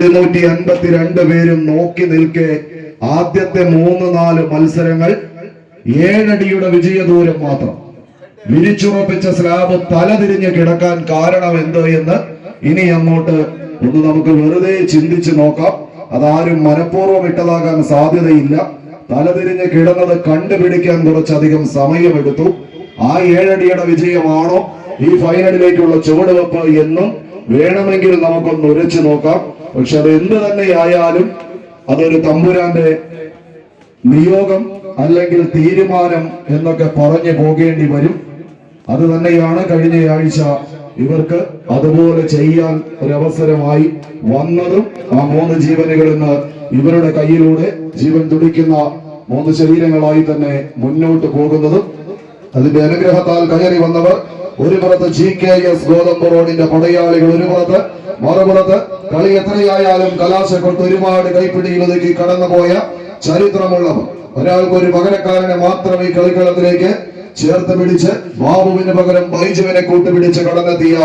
ഇരുന്നൂറ്റി അൻപത്തിരണ്ട് പേരും നോക്കി നിൽക്കെ ആദ്യത്തെ മൂന്ന് നാല് മത്സരങ്ങൾ ഏഴടിയുടെ വിജയദൂരം മാത്രം. വിരിച്ചുറപ്പിച്ച സ്ലാബ് തലതിരിഞ്ഞ് കിടക്കാൻ കാരണം എന്ത് എന്ന് ഇനി അങ്ങോട്ട് ഒന്ന് നമുക്ക് വെറുതെ ചിന്തിച്ചു നോക്കാം. അതാരും മനഃപൂർവം ഇട്ടതാകാൻ സാധ്യതയില്ല. തലതിരിഞ്ഞ് കിടന്നത് കണ്ടുപിടിക്കാൻ കുറച്ചധികം സമയമെടുത്തു. ആ ഏഴടിയുടെ വിജയമാണോ ഈ ഫൈനലിലേക്കുള്ള ചുവടുവെപ്പ് എന്നും വേണമെങ്കിൽ നമുക്കൊന്ന് ഉരച്ചു നോക്കാം. പക്ഷെ അത് എന്ത് തന്നെയായാലും അതൊരു തമ്പുരാന്റെ നിയോഗം അല്ലെങ്കിൽ തീരുമാനം എന്നൊക്കെ പറഞ്ഞു പോകേണ്ടി വരും. അത് തന്നെയാണ് കഴിഞ്ഞ ആഴ്ച ഇവർക്ക് അതുപോലെ ചെയ്യാൻ ഒരവസരമായി വന്നതും ആ മൂന്ന് ജീവനുകൾ ഇന്ന് ഇവരുടെ കയ്യിലൂടെ ജീവൻ തുടിക്കുന്ന മൂന്ന് ശരീരങ്ങളായി തന്നെ മുന്നോട്ട് പോകുന്നതും. അതിന്റെ അനുഗ്രഹത്താൽ കയറി വന്നവർ ഒരു പുറത്ത് ജി കെ എസ് ഗോതമ്പ് റോഡിന്റെ പടയാളികൾ ഒരു പുറത്ത് മറുപുറത്ത് കളി എത്രയായാലും കലാശക്കൊട്ട് ഒരുപാട് കൈപ്പിടിയിൽ ഒതുക്കി കടന്നുപോയ ചരിത്രമുള്ളവർ ഒരാൾക്ക് ഒരു പകരക്കാരനെ മാത്രം ഈ കളിക്കളത്തിലേക്ക് ചേർത്ത് പിടിച്ച് ബാബുവിന് പകരം ബൈജുവിനെ കൂട്ടുപിടിച്ച് കടന്നെത്തിയ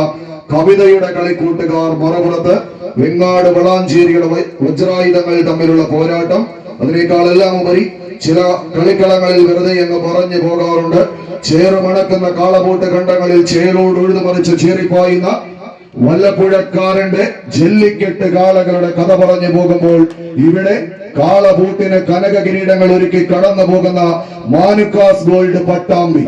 കവിതയുടെ കളിക്കൂട്ടുകാർ മറുപുറത്ത് വെങ്ങാട് വളാഞ്ചേരിയുടെ വജ്രായുധങ്ങൾ തമ്മിലുള്ള പോരാട്ടം. അതിനേക്കാളെല്ലാം ഉപരി ചില കളിക്കളങ്ങളിൽ വെറുതെ എന്ന് പറഞ്ഞു പോകാറുണ്ട്. ചേറുമണക്കുന്ന കാളപൂട്ട് കണ്ടങ്ങളിൽ ചേരോട് ഉഴുതുമറിച്ച് ചേറിപ്പായുന്ന വല്ലപ്പുഴക്കാരന്റെ ജെല്ലിക്കെട്ട് കാളകളുടെ കഥ പറഞ്ഞു പോകുമ്പോൾ ഇവിടെ കാളപൂട്ടിന് കനക കിരീടങ്ങൾ ഒരുക്കി കടന്നു പോകുന്ന മാനുക്കാസ് ഗോൾഡ് പട്ടാമ്പി.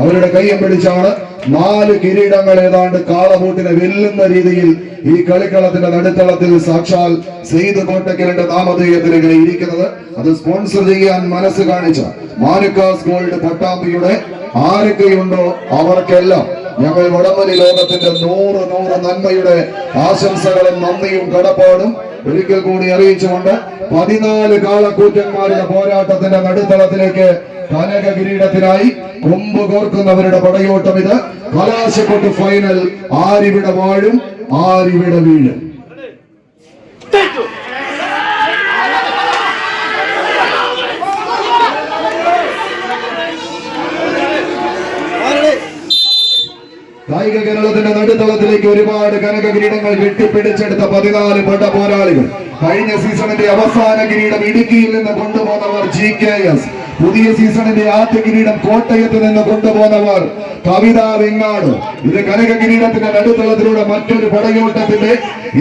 അവരുടെ കയ്യം പിടിച്ചാണ് നാല് കിരീടങ്ങൾ ഏതാണ്ട് കാളമൂട്ടിനെ വെല്ലുന്ന രീതിയിൽ ഈ കളിക്കളത്തിന്റെ നടുത്തളത്തിൽ സാക്ഷാൽ സെയ്ത് കോട്ടക്കലിന്റെ നാമധേയത്തിൽ ഇങ്ങനെ ഇരിക്കുന്നത്. അത് സ്പോൺസർ ചെയ്യാൻ മനസ്സ് കാണിച്ച മാനുക്കാസ് ഗോൾഡ് പട്ടാമ്പിയുടെ ആരൊക്കെയുണ്ടോ അവർക്കെല്ലാം ഞങ്ങൾ വടമലി ലോകത്തിന്റെ നൂറ് നൂറ് നന്മയുടെ ആശംസകളും നന്ദിയും കടപ്പാടും ഒരിക്കൽ കൂടി അറിയിച്ചുകൊണ്ട് പതിനാല് കാളക്കൂറ്റന്മാരുടെ പോരാട്ടത്തിന്റെ നടുത്തളത്തിലേക്ക് കനക കിരീടത്തിനായി കൊമ്പ് കോർക്കുന്നവരുടെ പടയോട്ടം ഇത്. കലാശക്കൊട്ട് ഫൈനൽ ആരിവിടെ വാഴും ആരിവിടെ വീഴും. കായിക കേരളത്തിന്റെ നടുത്തളത്തിലേക്ക് ഒരുപാട് കനക കിരീടങ്ങൾ കെട്ടിപ്പിടിച്ചെടുത്ത പതിനാല് പട പോരാളികൾ. കഴിഞ്ഞ സീസണിന്റെ അവസാന കിരീടം ഇടുക്കിയിൽ നിന്ന് കൊണ്ടുപോകുന്നവർ ജി കെ എസ് പുതിയ സീസണിന്റെ ആദ്യ കിരീടം കോട്ടയത്ത് നിന്ന് കൊണ്ടുപോകുന്നവർ കവിത വെങ്ങാട്. ഇത് കനക കിരീടത്തിന്റെ നടുത്തളത്തിലൂടെ മറ്റൊരു പടയോട്ടത്തിന്റെ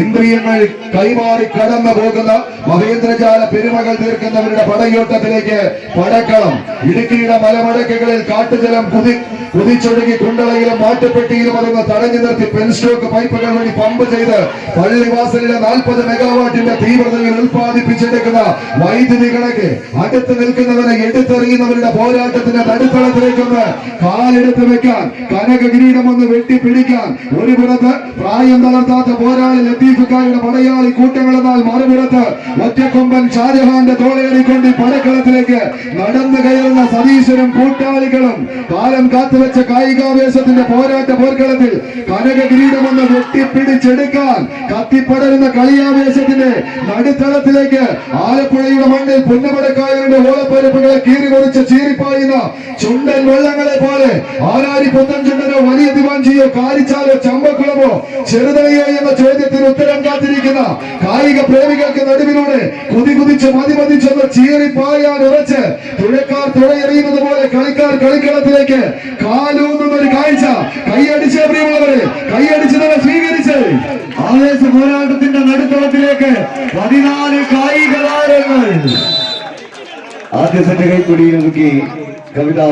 ഇന്ദ്രിയങ്ങൾ കൈമാറി കടന്നു പോകുന്ന മഹേന്ദ്രജാല പെരുമകൾ തീർക്കുന്നവരുടെ പടയോട്ടത്തിലേക്ക് പടക്കളം. ഇടുക്കിയുടെ മലമടക്കുകളിൽ കാട്ടുജലം കുതി കുതിച്ചൊഴുകി കുണ്ടളയിലും മാറ്റപ്പെട്ടിയിലും അതൊന്ന് തടഞ്ഞു നിർത്തി പെൻസ്റ്റോക്ക് പൈപ്പുകൾ വഴി പമ്പ് ചെയ്ത് പള്ളിവാസലിലെ നാൽപ്പത് മെഗാവാട്ടിന്റെ തീവ്രതയിൽ ഉൽപ്പാദിപ്പിച്ചെടുക്കുന്ന വൈദ്യുതി കണക്ക് അടുത്ത് നിൽക്കുന്നവനെ എടുത്തെറിയുന്നവരുടെ പോരാട്ടത്തിന്റെ നടുത്തളത്തിലേക്കൊന്ന് കാലെടുത്ത് വെക്കാൻ കനക കിരീടം ഒന്ന് വെട്ടിപ്പിടിക്കാൻ ഒരു പുറത്ത് പ്രായം തളർത്താത്ത പോരാളി ലത്തീഫുക്കാരുടെ പടയാളി കൂട്ടങ്ങളെന്നാൽ മറുപുറത്ത് ഒറ്റക്കൊമ്പൻ ഷാജഹാന്റെ തോളേറിക്കൊണ്ട് പടക്കളത്തിലേക്ക് നടന്നു കയറുന്ന സതീശ്വരും കൂട്ടാളികളും കാലം കാത്തുവെച്ച കായികാവേശത്തിന്റെ പോരാട്ട പോർക്കളത്തിൽ കനക കിരീടമെന്ന് വെട്ടിപ്പിടിച്ചെടുക്കാൻ കത്തിപ്പടരുന്ന കളിയാവേശത്തിന്റെ നടുത്തളത്തിലേക്ക് ആലപ്പുഴയുടെ മണ്ണിൽ പുന്നമടക്കായരുടെ ഓളപ്പരപ്പുകളെ കീറി കുറിച്ച് ചീറിപ്പായുന്ന ചുണ്ടൻ വെള്ളങ്ങളെ പോലെ ആരാരി പുത്തൻ ചുണ്ടനോ വലിയ ദിവാഞ്ചിയോ കാരിച്ചാലോ ചമ്പക്കുളമോ? ചെറുതലയോ എന്ന ചോദ്യത്തിന് ഉത്തരം കാത്തിരിക്കുന്ന കായിക പ്രേമികൾക്ക് നടുവിലൂടെ കുതി കുതിച്ച് മതി മതിച്ചെന്ന് ചീറിപ്പായാൻ ഉറച്ച് തുഴക്കാർ തുഴയെറിയുന്നത് പോലെ കളിക്കാർ കളിക്കളത്തിലേക്ക് കാലൂന്നുന്ന ഒരു കാഴ്ച. കൈയടിച്ച് പ്രിയമുള്ളവരെ കൈയടിച്ച് തന്നെ സ്വീകരിച്ച്. ആവേശ പോരാട്ടത്തിന്റെ നടുത്തളത്തിലേക്ക് പതിനാല് കായിക താരങ്ങൾ. ആദ്യ സെറ്റ് കൈപ്പിടിയിൽ കവിതാ